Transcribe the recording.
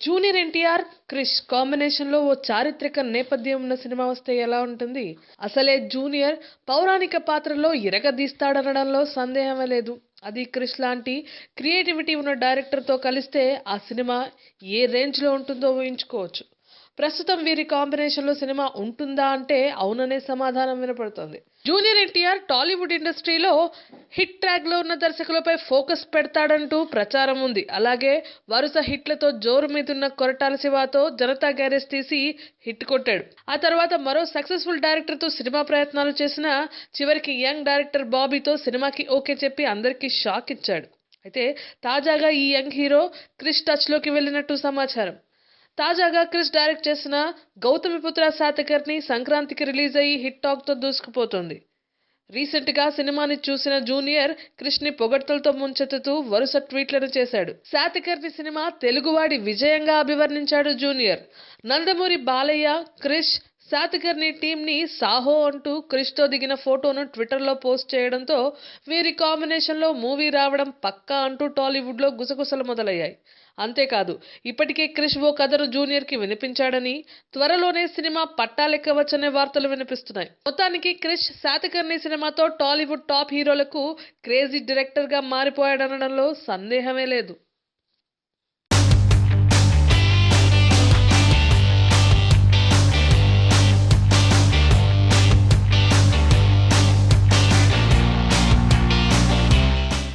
Junior NTR Krish కాంబినేషన్లో ఓ చారిత్రక నేపథ్యం ఉన్న సినిమా వస్తే ఎలా ఉంటుంది? అసలే జూనియర్ పౌరాణిక పాత్రలో ఇరగదీస్తాడనడంలో సందేహమే లేదు. అది క్రిష్ లాంటి క్రియేటివిటీ ఉన్న డైరెక్టర్తో కలిస్తే ఆ సినిమా ఏ రేంజ్లో ఉంటుందో ఊహించుకోవచ్చు. ప్రస్తుతం వీరి కాంబినేషన్లో సినిమా ఉంటుందా అంటే అవుననే సమాధానం వినపడుతోంది. జూనియర్ ఎన్టీఆర్ టాలీవుడ్ ఇండస్ట్రీలో హిట్ ట్రాక్లో ఉన్న దర్శకులపై ఫోకస్ పెడతాడంటూ ప్రచారం ఉంది. అలాగే వరుస హిట్లతో జోరు మీదున్న కొరటాల శివతో జనతా గ్యారేజ్ తీసి హిట్ కొట్టాడు. ఆ తర్వాత మరో సక్సెస్ఫుల్ డైరెక్టర్తో సినిమా ప్రయత్నాలు చేసిన చివరికి యంగ్ డైరెక్టర్ బాబీతో సినిమాకి ఓకే చెప్పి అందరికీ షాక్ ఇచ్చాడు. అయితే తాజాగా ఈ యంగ్ హీరో క్రిష్ టచ్లోకి వెళ్ళినట్టు సమాచారం. తాజాగా క్రిష్ డైరెక్ట్ చేసిన గౌతమిపుత్ర శాతకర్ని సంక్రాంతికి రిలీజ్ అయ్యి హిట్ టాక్తో దూసుకుపోతుంది. రీసెంట్గా సినిమాని చూసిన జూనియర్ క్రిష్ని పొగడ్తలతో ముంచెత్తుతూ వరుస ట్వీట్లను చేశాడు. శాతకర్ణి సినిమా తెలుగువాడి విజయంగా అభివర్ణించాడు జూనియర్. నందమూరి బాలయ్య క్రిష్ శాతకర్ని టీంని సాహో అంటూ క్రిష్తో దిగిన ఫోటోను ట్విట్టర్లో పోస్ట్ చేయడంతో వీరి కాంబినేషన్లో మూవీ రావడం పక్కా అంటూ టాలీవుడ్లో గుసగుసలు మొదలయ్యాయి. అంతేకాదు ఇప్పటికే క్రిష్ ఓ కథను జూనియర్కి వినిపించాడని త్వరలోనే సినిమా పట్టాలెక్కవచ్చనే వార్తలు వినిపిస్తున్నాయి. మొత్తానికి క్రిష్ శాతకర్ణి సినిమాతో టాలీవుడ్ టాప్ హీరోలకు క్రేజీ డైరెక్టర్గా మారిపోయాడనడంలో సందేహమే లేదు.